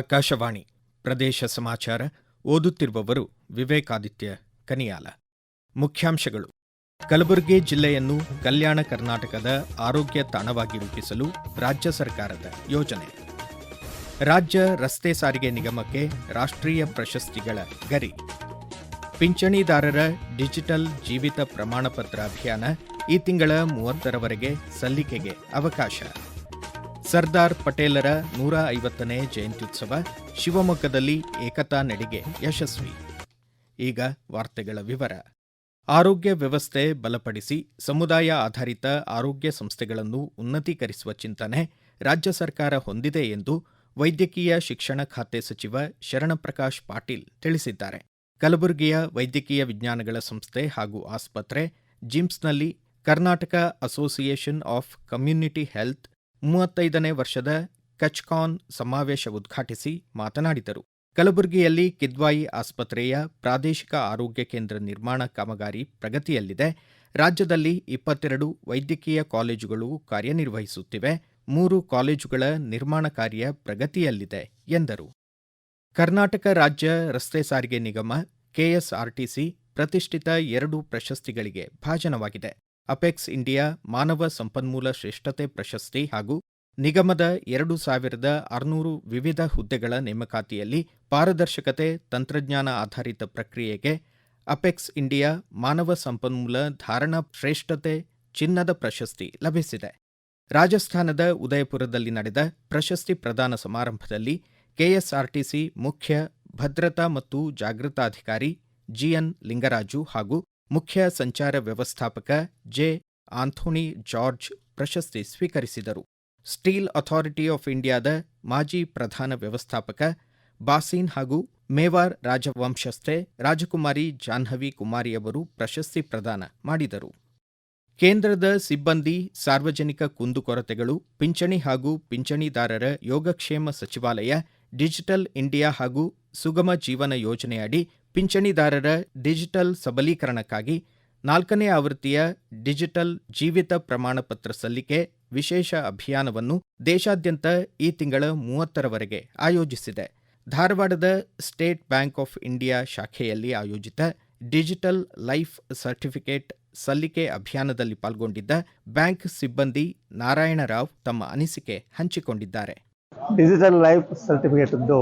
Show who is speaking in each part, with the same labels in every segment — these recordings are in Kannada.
Speaker 1: ಆಕಾಶವಾಣಿ ಪ್ರದೇಶ ಸಮಾಚಾರ ಓದುತ್ತಿರುವವರು ವಿವೇಕಾದಿತ್ಯ ಕನಿಯಾಲ ಮುಖ್ಯಾಂಶಗಳು ಕಲಬುರಗಿ ಜಿಲ್ಲೆಯನ್ನು ಕಲ್ಯಾಣ ಕರ್ನಾಟಕದ ಆರೋಗ್ಯ ತಾಣವಾಗಿ ರೂಪಿಸಲು ರಾಜ್ಯ ಸರ್ಕಾರದ ಯೋಜನೆ ರಾಜ್ಯ ರಸ್ತೆ ಸಾರಿಗೆ ನಿಗಮಕ್ಕೆ ರಾಷ್ಟ್ರೀಯ ಪ್ರಶಸ್ತಿಗಳ ಗರಿ ಪಿಂಚಣಿದಾರರ ಡಿಜಿಟಲ್ ಜೀವಿತ ಪ್ರಮಾಣಪತ್ರ ಅಭಿಯಾನ ಈ ತಿಂಗಳ ಮೂವತ್ತರವರೆಗೆ ಸಲ್ಲಿಕೆಗೆ ಅವಕಾಶ ಸರ್ದಾರ್ ಪಟೇಲರ ನೂರ ಐವತ್ತನೇ ಜಯಂತ್ಯುತ್ಸವ ಶಿವಮೊಗ್ಗದಲ್ಲಿ ಏಕತಾ ನಡಿಗೆ ಯಶಸ್ವಿ ಈಗ ವಾರ್ತೆಗಳ ವಿವರ ಆರೋಗ್ಯ ವ್ಯವಸ್ಥೆ ಬಲಪಡಿಸಿ ಸಮುದಾಯ ಆಧಾರಿತ ಆರೋಗ್ಯ ಸಂಸ್ಥೆಗಳನ್ನು ಉನ್ನತೀಕರಿಸುವ ಚಿಂತನೆ ರಾಜ್ಯ ಸರ್ಕಾರ ಹೊಂದಿದೆ ಎಂದು ವೈದ್ಯಕೀಯ ಶಿಕ್ಷಣ ಖಾತೆ ಸಚಿವ ಶರಣಪ್ರಕಾಶ್ ಪಾಟೀಲ್ ತಿಳಿಸಿದ್ದಾರೆ ಕಲಬುರಗಿಯ ವೈದ್ಯಕೀಯ ವಿಜ್ಞಾನಗಳ ಸಂಸ್ಥೆ ಹಾಗೂ ಆಸ್ಪತ್ರೆ ಜಿಮ್ಸ್ನಲ್ಲಿ Karnataka association of community health ಮೂವತ್ತೈದನೇ ವರ್ಷದ ಕಚ್ಕಾನ್ ಸಮಾವೇಶ ಉದ್ಘಾಟಿಸಿ ಮಾತನಾಡಿದರು ಕಲಬುರಗಿಯಲ್ಲಿ ಕಿದ್ವಾಯಿ ಆಸ್ಪತ್ರೆಯ ಪ್ರಾದೇಶಿಕ ಆರೋಗ್ಯ ಕೇಂದ್ರ ನಿರ್ಮಾಣ ಕಾಮಗಾರಿ ಪ್ರಗತಿಯಲ್ಲಿದೆ ರಾಜ್ಯದಲ್ಲಿ ಇಪ್ಪತ್ತೆರಡು ವೈದ್ಯಕೀಯ ಕಾಲೇಜುಗಳು ಕಾರ್ಯನಿರ್ವಹಿಸುತ್ತಿವೆ ಮೂರು ಕಾಲೇಜುಗಳ ನಿರ್ಮಾಣ ಕಾರ್ಯ ಪ್ರಗತಿಯಲ್ಲಿದೆ ಎಂದರು ಕರ್ನಾಟಕ ರಾಜ್ಯ ರಸ್ತೆ ಸಾರಿಗೆ ನಿಗಮ ಕೆಎಸ್ಆರ್ಟಿಸಿ ಪ್ರತಿಷ್ಠಿತ ಎರಡು ಪ್ರಶಸ್ತಿಗಳಿಗೆ ಭಾಜನವಾಗಿದೆ ಅಪೆಕ್ಸ್ ಇಂಡಿಯಾ ಮಾನವ ಸಂಪನ್ಮೂಲ ಶ್ರೇಷ್ಠತೆ ಪ್ರಶಸ್ತಿ ಹಾಗೂ ನಿಗಮದ ಎರಡು ಸಾವಿರದ ಆರುನೂರು ವಿವಿಧ ಹುದ್ದೆಗಳ ನೇಮಕಾತಿಯಲ್ಲಿ ಪಾರದರ್ಶಕತೆ ತಂತ್ರಜ್ಞಾನ ಆಧಾರಿತ ಪ್ರಕ್ರಿಯೆಗೆ ಅಪೆಕ್ಸ್ ಇಂಡಿಯಾ ಮಾನವ ಸಂಪನ್ಮೂಲ ಧಾರಣಾ ಶ್ರೇಷ್ಠತೆ ಚಿನ್ನದ ಪ್ರಶಸ್ತಿ ಲಭಿಸಿದೆ ರಾಜಸ್ಥಾನದ ಉದಯಪುರದಲ್ಲಿ ನಡೆದ ಪ್ರಶಸ್ತಿ ಪ್ರದಾನ ಸಮಾರಂಭದಲ್ಲಿ ಕೆಎಸ್ಆರ್ಟಿಸಿ ಮುಖ್ಯ ಭದ್ರತಾ ಮತ್ತು ಜಾಗೃತಾಧಿಕಾರಿ ಜಿಎನ್ ಲಿಂಗರಾಜು ಹಾಗೂ ಮುಖ್ಯ ಸಂಚಾರ ವ್ಯವಸ್ಥಾಪಕ ಜೆ ಆಂಥೋನಿ ಜಾರ್ಜ್ ಪ್ರಶಸ್ತಿ ಸ್ವೀಕರಿಸಿದರು ಸ್ಟೀಲ್ ಅಥಾರಿಟಿ ಆಫ್ ಇಂಡಿಯಾದ ಮಾಜಿ ಪ್ರಧಾನ ವ್ಯವಸ್ಥಾಪಕ ಬಾಸೀನ್ ಹಾಗೂ ಮೇವಾರ್ ರಾಜವಂಶಸ್ಥೆ ರಾಜಕುಮಾರಿ ಜಾಹ್ನವಿ ಕುಮಾರಿಯವರು ಪ್ರಶಸ್ತಿ ಪ್ರದಾನ ಮಾಡಿದರು ಕೇಂದ್ರದ ಸಿಬ್ಬಂದಿ ಸಾರ್ವಜನಿಕ ಕುಂದುಕೊರತೆಗಳು ಪಿಂಚಣಿ ಹಾಗೂ ಪಿಂಚಣಿದಾರರ ಯೋಗಕ್ಷೇಮ ಸಚಿವಾಲಯ ಡಿಜಿಟಲ್ ಇಂಡಿಯಾ ಹಾಗೂ ಸುಗಮ ಜೀವನ ಯೋಜನೆಯಡಿ ಪಿಂಚಣಿದಾರರ ಡಿಜಿಟಲ್ ಸಬಲೀಕರಣಕ್ಕಾಗಿ ನಾಲ್ಕನೇ ಆವೃತ್ತಿಯ ಡಿಜಿಟಲ್ ಜೀವಿತ ಪ್ರಮಾಣಪತ್ರ ಸಲ್ಲಿಕೆ ವಿಶೇಷ ಅಭಿಯಾನವನ್ನು ದೇಶಾದ್ಯಂತ ಈ ತಿಂಗಳ ಮೂವತ್ತರವರೆಗೆ ಆಯೋಜಿಸಿದೆ ಧಾರವಾಡದ ಸ್ಟೇಟ್ ಬ್ಯಾಂಕ್ ಆಫ್ ಇಂಡಿಯಾ ಶಾಖೆಯಲ್ಲಿ ಆಯೋಜಿತ ಡಿಜಿಟಲ್ ಲೈಫ್ ಸರ್ಟಿಫಿಕೇಟ್ ಸಲ್ಲಿಕೆ ಅಭಿಯಾನದಲ್ಲಿ ಪಾಲ್ಗೊಂಡಿದ್ದ ಬ್ಯಾಂಕ್ ಸಿಬ್ಬಂದಿ ನಾರಾಯಣರಾವ್ ತಮ್ಮ ಅನಿಸಿಕೆ ಹಂಚಿಕೊಂಡಿದ್ದಾರೆ
Speaker 2: ಡಿಜಿಟಲ್ ಲೈಫ್ ಸರ್ಟಿಫಿಕೇಟ್ದು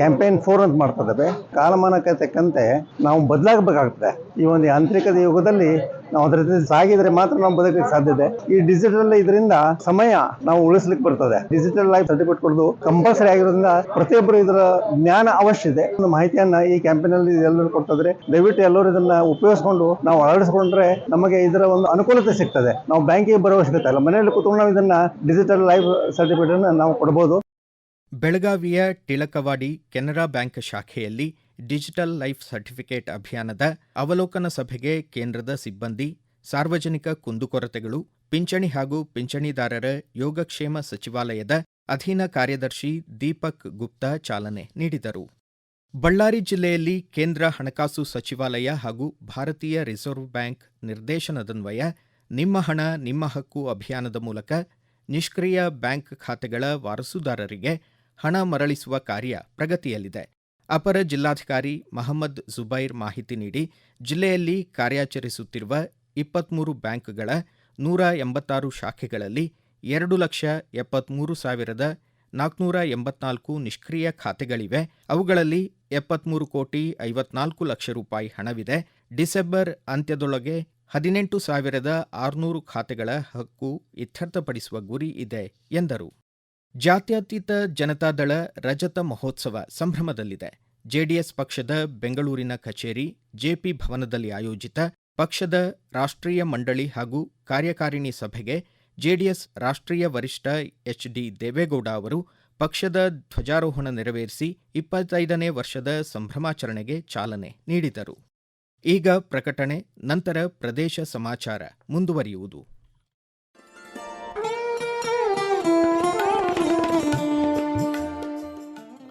Speaker 2: ಕ್ಯಾಂಪೇನ್ ಫೋರ್ ಅಂತ ಮಾಡ್ತಾ ಇದ್ದೇವೆ ಕಾಲಮಾನಕ್ಕೆ ತಕ್ಕಂತೆ ನಾವು ಬದಲಾಗಬೇಕಾಗ್ತದೆ ಈ ಒಂದು ಯಾಂತ್ರಿಕದ ಯುಗದಲ್ಲಿ ನಾವು ಅದರ ಸಾಗಿದ್ರೆ ಮಾತ್ರ ನಾವು ಬದುಕಲಿಕ್ಕೆ ಸಾಧ್ಯತೆ ಈ ಡಿಜಿಟಲ್ ಇದರಿಂದ ಸಮಯ ನಾವು ಉಳಿಸ್ಲಿಕ್ಕೆ ಬರ್ತದೆ ಡಿಜಿಟಲ್ ಲೈಫ್ ಸರ್ಟಿಫಿಕೇಟ್ ಕೊಡೋದು ಕಂಪಲ್ಸರಿ ಆಗಿರೋದ್ರಿಂದ ಪ್ರತಿಯೊಬ್ಬರು ಇದರ ಜ್ಞಾನ ಅವಶ್ಯ ಇದೆ ಒಂದು ಮಾಹಿತಿಯನ್ನ ಈ ಕ್ಯಾಂಪೇನ್ ಅಲ್ಲಿ ಎಲ್ಲರೂ ಕೊಡ್ತಿದ್ರೆ ದಯವಿಟ್ಟು ಎಲ್ಲರೂ ಇದನ್ನ ಉಪಯೋಗಿಸ್ಕೊಂಡು ನಾವು ಅಳವಡಿಸ್ಕೊಂಡ್ರೆ ನಮಗೆ ಇದರ ಒಂದು ಅನುಕೂಲತೆ ಸಿಗ್ತದೆ ನಾವು ಬ್ಯಾಂಕಿಗೆ ಬರೋ ಅವಶ್ಯಕತೆ ಇಲ್ಲ ಮನೆಯಲ್ಲಿ ಕುತ್ಕೊಂಡು ನಾವು ಇದನ್ನ ಡಿಜಿಟಲ್ ಲೈಫ್ ಸರ್ಟಿಫಿಕೇಟ್ ನಾವು ಕೊಡಬಹುದು
Speaker 1: ಬೆಳಗಾವಿಯ ಟಿಳಕವಾಡಿ ಕೆನರಾ ಬ್ಯಾಂಕ್ ಶಾಖೆಯಲ್ಲಿ ಡಿಜಿಟಲ್ ಲೈಫ್ ಸರ್ಟಿಫಿಕೇಟ್ ಅಭಿಯಾನದ ಅವಲೋಕನ ಸಭೆಗೆ ಕೇಂದ್ರದ ಸಿಬ್ಬಂದಿ ಸಾರ್ವಜನಿಕ ಕುಂದುಕೊರತೆಗಳು ಪಿಂಚಣಿ ಹಾಗೂ ಪಿಂಚಣಿದಾರರ ಯೋಗಕ್ಷೇಮ ಸಚಿವಾಲಯದ ಅಧೀನ ಕಾರ್ಯದರ್ಶಿ ದೀಪಕ್ ಗುಪ್ತಾ ಚಾಲನೆ ನೀಡಿದರು ಬಳ್ಳಾರಿ ಜಿಲ್ಲೆಯಲ್ಲಿ ಕೇಂದ್ರ ಹಣಕಾಸು ಸಚಿವಾಲಯ ಹಾಗೂ ಭಾರತೀಯ ರಿಸರ್ವ್ ಬ್ಯಾಂಕ್ ನಿರ್ದೇಶನದನ್ವಯ ನಿಮ್ಮ ಹಣ ನಿಮ್ಮ ಹಕ್ಕು ಅಭಿಯಾನದ ಮೂಲಕ ನಿಷ್ಕ್ರಿಯ ಬ್ಯಾಂಕ್ ಖಾತೆಗಳ ವಾರಸುದಾರರಿಗೆ ಹಣ ಮರಳಿಸುವ ಕಾರ್ಯ ಪ್ರಗತಿಯಲ್ಲಿದೆ ಅಪರ ಜಿಲ್ಲಾಧಿಕಾರಿ ಮಹಮ್ಮದ್ ಜುಬೈರ್ ಮಾಹಿತಿ ನೀಡಿ ಜಿಲ್ಲೆಯಲ್ಲಿ ಕಾರ್ಯಾಚರಿಸುತ್ತಿರುವ ಇಪ್ಪತ್ಮೂರು ಬ್ಯಾಂಕ್ಗಳ ನೂರ ಎಂಬತ್ತಾರು ಶಾಖೆಗಳಲ್ಲಿ ಎರಡು ಲಕ್ಷ ಎಪ್ಪತ್ಮೂರು ಸಾವಿರದ ನಾಲ್ಕುನೂರ ಎಂಬತ್ನಾಲ್ಕು ನಿಷ್ಕ್ರಿಯ ಖಾತೆಗಳಿವೆ ಅವುಗಳಲ್ಲಿ ಎಪ್ಪತ್ಮೂರು ಕೋಟಿ ಐವತ್ನಾಲ್ಕು ಲಕ್ಷ ರೂಪಾಯಿ ಹಣವಿದೆ ಡಿಸೆಂಬರ್ ಅಂತ್ಯದೊಳಗೆ ಹದಿನೆಂಟು ಸಾವಿರದ ಆರುನೂರು ಖಾತೆಗಳ ಹಕ್ಕು ಇತ್ಯರ್ಥಪಡಿಸುವ ಗುರಿ ಇದೆ ಎಂದರು ಜಾತ್ಯತೀತ ಜನತಾದಳ ರಜತ ಮಹೋತ್ಸವ ಸಂಭ್ರಮದಲ್ಲಿದೆ ಜೆಡಿಎಸ್ ಪಕ್ಷದ ಬೆಂಗಳೂರಿನ ಕಚೇರಿ ಜೆಪಿ ಭವನದಲ್ಲಿ ಆಯೋಜಿತ ಪಕ್ಷದ ರಾಷ್ಟ್ರೀಯ ಮಂಡಳಿ ಹಾಗೂ ಕಾರ್ಯಕಾರಿಣಿ ಸಭೆಗೆ ಜೆಡಿಎಸ್ ರಾಷ್ಟ್ರೀಯ ವರಿಷ್ಠ ಎಚ್ ಡಿ ದೇವೇಗೌಡ ಅವರು ಪಕ್ಷದ ಧ್ವಜಾರೋಹಣ ನೆರವೇರಿಸಿ ಇಪ್ಪತ್ತೈದನೇ ವರ್ಷದ ಸಂಭ್ರಮಾಚರಣೆಗೆ ಚಾಲನೆ ನೀಡಿದರು ಈಗ ಪ್ರಕಟಣೆ ನಂತರ ಪ್ರದೇಶ ಸಮಾಚಾರ ಮುಂದುವರಿಯುವುದು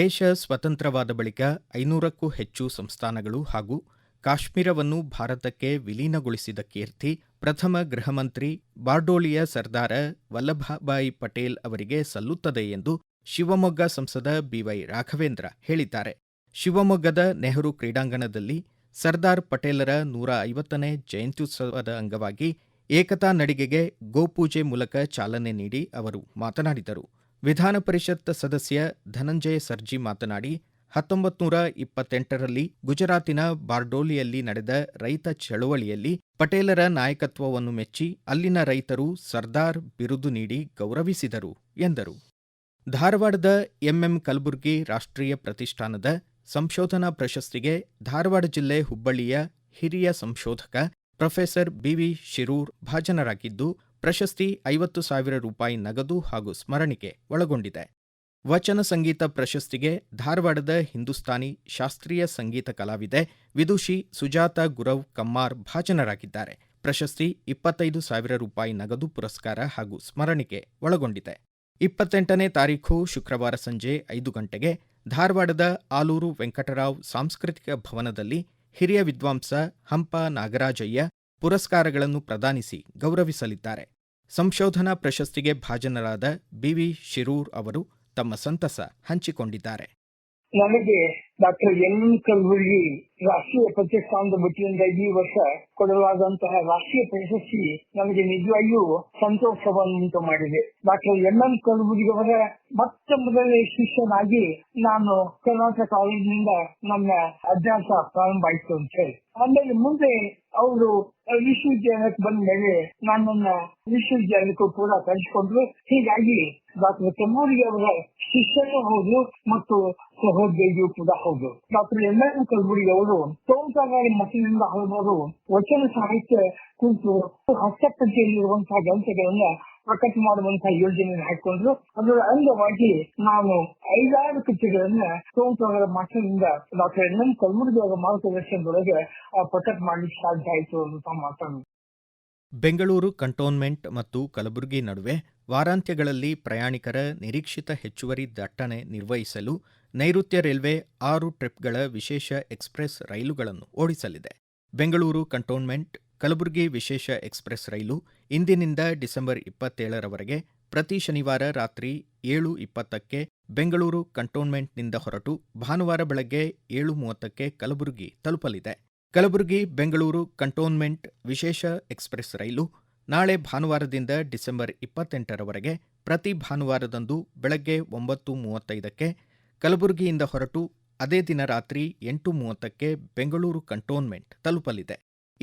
Speaker 1: ದೇಶ ಸ್ವತಂತ್ರವಾದ ಬಳಿಕ ಐನೂರಕ್ಕೂ ಹೆಚ್ಚು ಸಂಸ್ಥಾನಗಳು ಹಾಗೂ ಕಾಶ್ಮೀರವನ್ನು ಭಾರತಕ್ಕೆ ವಿಲೀನಗೊಳಿಸಿದ ಕೀರ್ತಿ ಪ್ರಥಮ ಗೃಹಮಂತ್ರಿ ಬಾರ್ಡೋಳಿಯ ಸರ್ದಾರ ವಲ್ಲಭಭಾಯಿ ಪಟೇಲ್ ಅವರಿಗೆ ಸಲ್ಲುತ್ತದೆ ಎಂದು ಶಿವಮೊಗ್ಗ ಸಂಸದ ಬಿವೈ ರಾಘವೇಂದ್ರ ಹೇಳಿದ್ದಾರೆ ಶಿವಮೊಗ್ಗದ ನೆಹರು ಕ್ರೀಡಾಂಗಣದಲ್ಲಿ ಸರ್ದಾರ್ ಪಟೇಲರ ನೂರ ಐವತ್ತನೇ ಜಯಂತ್ಯುತ್ಸವದ ಅಂಗವಾಗಿ ಏಕತಾ ನಡಿಗೆಗೆ ಗೋಪೂಜೆ ಮೂಲಕ ಚಾಲನೆ ನೀಡಿ ಅವರು ಮಾತನಾಡಿದರು ವಿಧಾನ ಸದಸ್ಯ ಧನಂಜಯ ಸರ್ಜಿ ಮಾತನಾಡಿ ಹತ್ತೊಂಬತ್ ನೂರ ಇಪ್ಪತ್ತೆಂಟರಲ್ಲಿ ಗುಜರಾತಿನ ಬಾರ್ಡೋಲಿಯಲ್ಲಿ ನಡೆದ ರೈತ ಚಳುವಳಿಯಲ್ಲಿ ಪಟೇಲರ ನಾಯಕತ್ವವನ್ನು ಮೆಚ್ಚಿ ಅಲ್ಲಿನ ರೈತರು ಸರ್ದಾರ್ ಬಿರುದು ನೀಡಿ ಗೌರವಿಸಿದರು ಎಂದರು ಧಾರವಾಡದ ಎಂಎಂ ಕಲಬುರ್ಗಿ ರಾಷ್ಟ್ರೀಯ ಪ್ರತಿಷ್ಠಾನದ ಸಂಶೋಧನಾ ಪ್ರಶಸ್ತಿಗೆ ಧಾರವಾಡ ಜಿಲ್ಲೆ ಹುಬ್ಬಳ್ಳಿಯ ಹಿರಿಯ ಸಂಶೋಧಕ ಪ್ರೊಫೆಸರ್ ಬಿವಿ ಶಿರೂರ್ ಭಾಜನರಾಗಿದ್ದು ಪ್ರಶಸ್ತಿ ಐವತ್ತು ಸಾವಿರ ರೂಪಾಯಿ ನಗದು ಹಾಗೂ ಸ್ಮರಣಿಕೆ ಒಳಗೊಂಡಿದೆ ವಚನ ಸಂಗೀತ ಪ್ರಶಸ್ತಿಗೆ ಧಾರವಾಡದ ಹಿಂದೂಸ್ತಾನಿ ಶಾಸ್ತ್ರೀಯ ಸಂಗೀತ ಕಲಾವಿದೆ ವಿದುಷಿ ಸುಜಾತ ಗುರವ್ ಕಮ್ಮಾರ್ ಭಾಜನರಾಗಿದ್ದಾರೆ ಪ್ರಶಸ್ತಿ ಇಪ್ಪತ್ತೈದು ಸಾವಿರ ರೂಪಾಯಿ ನಗದು ಪುರಸ್ಕಾರ ಹಾಗೂ ಸ್ಮರಣಿಕೆ ಒಳಗೊಂಡಿದೆ ಇಪ್ಪತ್ತೆಂಟನೇ ತಾರೀಖು ಶುಕ್ರವಾರ ಸಂಜೆ ಐದು ಗಂಟೆಗೆ ಧಾರವಾಡದ ಆಲೂರು ವೆಂಕಟರಾವ್ ಸಾಂಸ್ಕೃತಿಕ ಭವನದಲ್ಲಿ ಹಿರಿಯ ವಿದ್ವಾಂಸ ಹಂಪ ನಾಗರಾಜಯ್ಯ ಪುರಸ್ಕಾರಗಳನ್ನು ಪ್ರದಾನಿಸಿ ಗೌರವಿಸಲಿದ್ದಾರೆ ಸಂಶೋಧನಾ ಪ್ರಶಸ್ತಿಗೆ ಭಾಜನರಾದ ಬಿವಿ ಶಿರೂರ್ ಅವರು ತಮ್ಮ ಸಂತಸ ಹಂಚಿಕೊಂಡಿದ್ದಾರೆ
Speaker 3: ನಮಗೆ ಡಾಕ್ಟರ್ ಎನ್ ಕಲಬುರ್ಗಿ ರಾಷ್ಟ್ರೀಯ ಪ್ರತಿಷ್ಠಾನದ ವತಿಯಿಂದ ಈ ವರ್ಷ ಕೊಡಲಾದಂತಹ ರಾಷ್ಟ್ರೀಯ ಪ್ರಶಸ್ತಿ ನಮಗೆ ನಿಜವಾಗಿಯೂ ಸಂತೋಷವನ್ನುಂಟು ಮಾಡಿದೆ ಡಾಕ್ಟರ್ ಎನ್ ಎಂ ಅವರ ಮತ್ತ ಮೊದಲನೇ ಶಿಷ್ಯನಾಗಿ ನಾನು ಕರ್ನಾಟಕ ಕಾಲೇಜಿನಿಂದ ನನ್ನ ಅಭ್ಯಾಸ ಪ್ರಾರಂಭ ಆಯಿತು ಅಂತ ಹೇಳಿ ಆಮೇಲೆ ಮುಂದೆ ಅವರು ವಿಶ್ವವಿದ್ಯಾಲಯಕ್ಕೆ ಬಂದ ಮೇಲೆ ನನ್ನ ವಿಶ್ವವಿದ್ಯಾಲಯಕ್ಕೂ ಕೂಡ ಕಲಿಸಿಕೊಂಡ್ರು ಹೀಗಾಗಿ ಡಾಕ್ಟರ್ ಕಲ್ಲೂರಿ ಅವರ ಶಿಷ್ಯನೂ ಹೌದು ಮತ್ತು ಸಹೋದ್ಯೋಗಿಯೂ ಕೂಡ ಹೌದು ಹೌದು ಡಾಕ್ಟರ್ ಎಂ ಎನ್ ಕಲ್ಬುರ್ಗಿ ಅವರು ತೋಂಸಾಗಾರಿ ಮಠದಿಂದ ಹಲವಾರು ವಚನ ಸಾಹಿತ್ಯ ಕುರಿತು ಹಸ್ತಪ್ರತಿಯಲ್ಲಿರುವಂತಹ ಗ್ರಂಥಗಳನ್ನ ಪ್ರಕಟ ಮಾಡುವಂತಹ ಯೋಜನೆಯನ್ನು ಹಾಕಿಕೊಂಡ್ರು ಅದರ ಅಂಗವಾಗಿ ನಾನು ಐದಾರು ಕೃತಿಗಳನ್ನ ಸೋಮಸಾಗರ ಮಠದಿಂದ ಡಾಕ್ಟರ್ ಎನ್ ಎಂ ಕಲ್ಬುರ್ಗಿ ಅವರ ಮಾರ್ಗದರ್ಶನದೊಳಗೆ ಪ್ರಕಟ ಮಾಡಲಿಕ್ಕೆ ಸಾಧ್ಯ ಆಯಿತು ಅಂತ ಮಾತಾಡ
Speaker 4: ಬೆಂಗಳೂರು ಕಂಟೋನ್ಮೆಂಟ್ ಮತ್ತು ಕಲಬುರಗಿ ನಡುವೆ ವಾರಾಂತ್ಯಗಳಲ್ಲಿ ಪ್ರಯಾಣಿಕರ ನಿರೀಕ್ಷಿತ ಹೆಚ್ಚುವರಿ ದಟ್ಟಣೆ ನಿರ್ವಹಿಸಲು ನೈಋತ್ಯ ರೈಲ್ವೆ ಆರು ಟ್ರಿಪ್ಗಳ ವಿಶೇಷ ಎಕ್ಸ್ಪ್ರೆಸ್ ರೈಲುಗಳನ್ನು ಓಡಿಸಲಿದೆ ಬೆಂಗಳೂರು ಕಂಟೋನ್ಮೆಂಟ್ ಕಲಬುರಗಿ ವಿಶೇಷ ಎಕ್ಸ್ಪ್ರೆಸ್ ರೈಲು ಇಂದಿನಿಂದ ಡಿಸೆಂಬರ್ ಇಪ್ಪತ್ತೇಳರವರೆಗೆ ಪ್ರತಿ ಶನಿವಾರ ರಾತ್ರಿ ಏಳು ಇಪ್ಪತ್ತಕ್ಕೆ ಬೆಂಗಳೂರು ಕಂಟೋನ್ಮೆಂಟ್ನಿಂದ ಹೊರಟು ಭಾನುವಾರ ಬೆಳಗ್ಗೆ ಏಳು ಮೂವತ್ತಕ್ಕೆ ಕಲಬುರಗಿ ತಲುಪಲಿದೆ ಕಲಬುರಗಿ ಬೆಂಗಳೂರು ಕಂಟೋನ್ಮೆಂಟ್ ವಿಶೇಷ ಎಕ್ಸ್ಪ್ರೆಸ್ ರೈಲು ನಾಳೆ ಭಾನುವಾರದಿಂದ ಡಿಸೆಂಬರ್ ಇಪ್ಪತ್ತೆಂಟರವರೆಗೆ ಪ್ರತಿ ಭಾನುವಾರದಂದು ಬೆಳಗ್ಗೆ ಒಂಬತ್ತು ಮೂವತ್ತೈದಕ್ಕೆ ಕಲಬುರಗಿಯಿಂದ ಹೊರಟು ಅದೇ ದಿನ ರಾತ್ರಿ ಎಂಟು ಮೂವತ್ತಕ್ಕೆ ಬೆಂಗಳೂರು ಕಂಟೋನ್ಮೆಂಟ್ ತಲುಪಲಿದೆ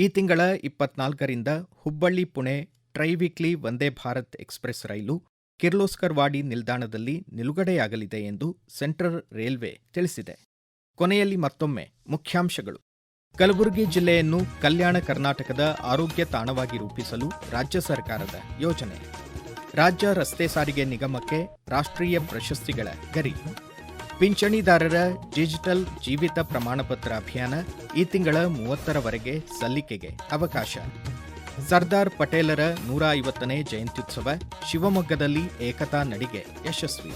Speaker 4: ಈ ತಿಂಗಳ ಇಪ್ಪತ್ನಾಲ್ಕರಿಂದ ಹುಬ್ಬಳ್ಳಿ ಪುಣೆ ಟ್ರೈವೀಕ್ಲಿ ವಂದೇ ಭಾರತ್ ಎಕ್ಸ್‌ಪ್ರೆಸ್ ರೈಲು ಕಿರ್ಲೋಸ್ಕರ್ವಾಡಿ ನಿಲ್ದಾಣದಲ್ಲಿ ನಿಲುಗಡೆಯಾಗಲಿದೆ ಎಂದು ಸೆಂಟ್ರಲ್ ರೈಲ್ವೆ ತಿಳಿಸಿದೆ
Speaker 1: ಕೊನೆಯಲ್ಲಿ ಮತ್ತೊಮ್ಮೆ ಮುಖ್ಯಾಂಶಗಳು ಕಲಬುರಗಿ ಜಿಲ್ಲೆಯನ್ನು ಕಲ್ಯಾಣ ಕರ್ನಾಟಕದ ಆರೋಗ್ಯ ತಾಣವಾಗಿ ರೂಪಿಸಲು ರಾಜ್ಯ ಸರ್ಕಾರದ ಯೋಜನೆ ರಾಜ್ಯ ರಸ್ತೆ ಸಾರಿಗೆ ನಿಗಮಕ್ಕೆ ರಾಷ್ಟ್ರೀಯ ಪ್ರಶಸ್ತಿಗಳ ಗರಿ ಪಿಂಚಣಿದಾರರ ಡಿಜಿಟಲ್ ಜೀವಿತ ಪ್ರಮಾಣಪತ್ರ ಅಭಿಯಾನ ಈ ತಿಂಗಳ ಮೂವತ್ತರವರೆಗೆ ಸಲ್ಲಿಕೆಗೆ ಅವಕಾಶ ಸರ್ದಾರ್ ಪಟೇಲರ ನೂರ ಐವತ್ತನೇ ಜಯಂತ್ಯುತ್ಸವ ಶಿವಮೊಗ್ಗದಲ್ಲಿ ಏಕತಾ ನಡಿಗೆ ಯಶಸ್ವಿ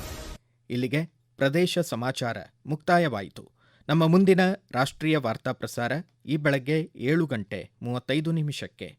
Speaker 1: ಇಲ್ಲಿಗೆ ಪ್ರದೇಶ ಸಮಾಚಾರ ಮುಕ್ತಾಯವಾಯಿತು ನಮ್ಮ ಮುಂದಿನ ರಾಷ್ಟ್ರೀಯ ವಾರ್ತಾ ಪ್ರಸಾರ ಈ ಬೆಳಗ್ಗೆ ಏಳು ಗಂಟೆ ಮೂವತ್ತೈದು ನಿಮಿಷಕ್ಕೆ